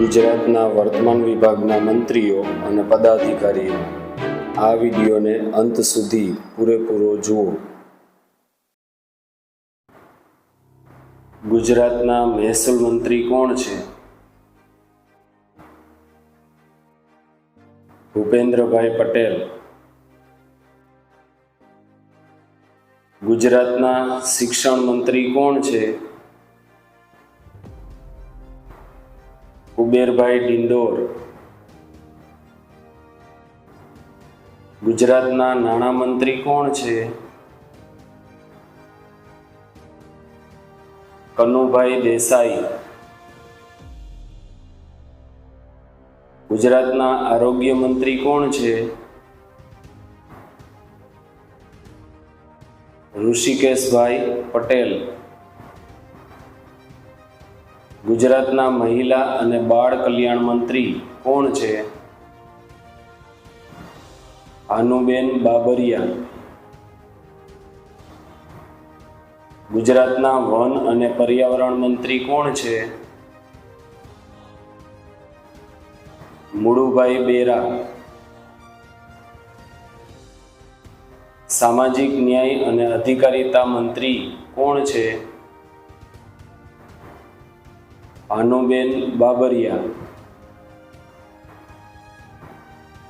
ગુજરાતના વર્તમાન વિભાગના મંત્રીઓ અને પદાધિકારીઓ. આ વિડીયોને અંત સુધી પૂરેપૂરો જુઓ. ગુજરાતના મહેસૂલ મંત્રી કોણ છે? ભૂપેન્દ્રભાઈ પટેલ. ગુજરાતના શિક્ષણ મંત્રી કોણ છે? કુબેરભાઈ ડિંડોર. ગુજરાતના નાણામંત્રી કોણ છે? કનુભાઈ દેસાઈ. ગુજરાતના આરોગ્ય મંત્રી કોણ છે? ઋષિકેશભાઈ પટેલ. ગુજરાતના મહિલા અને બાળ કલ્યાણ મંત્રી કોણ છે? ભાનુબેન બાબરિયા. ગુજરાતના વન અને પર્યાવરણ મંત્રી કોણ છે? મુળુભાઈ બેરા. સામાજિક ન્યાય અને અધિકારીતા મંત્રી કોણ છે? ભાનુબેન બાબરિયા.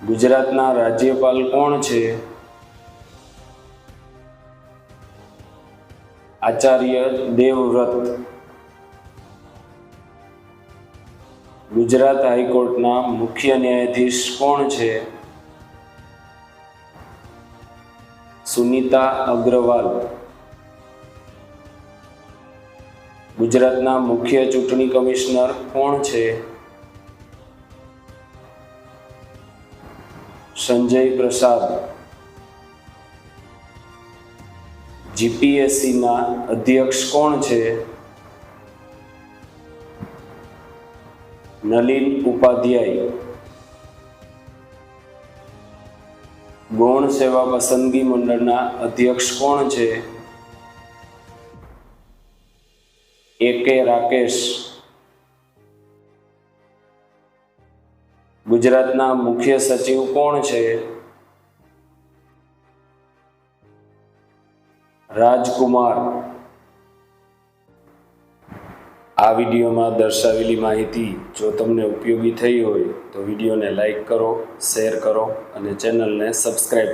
ગુજરાતના રાજ્યપાલ કોણ છે? આચાર્ય દેવવ્રત. ગુજરાત હાઈકોર્ટના મુખ્ય ન્યાયાધીશ કોણ છે? સુનીતા અગ્રવાલ. ગુજરાતના મુખ્ય ચૂંટણી કમિશનર કોણ છે? સંજય પ્રસાદ. જીપીએસસીના અધ્યક્ષ કોણ છે? નલિન ઉપાધ્યાય. ગૌણ સેવા પસંદગી મંડળના અધ્યક્ષ કોણ છે? એ કે રાકેશ. ગુજરાતના મુખ્ય સચિવ કોણ છે? રાજકુમાર. આ વિડીયોમાં દર્શાવેલી માહિતી જો તમને ઉપયોગી થઈ હોય તો વિડીયોને લાઈક કરો, શેર કરો અને ચેનલને સબસ્ક્રાઈબ